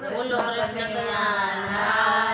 બોલો કૃષ્ણ કનૈયા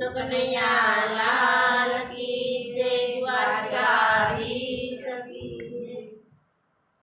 Nukunayala.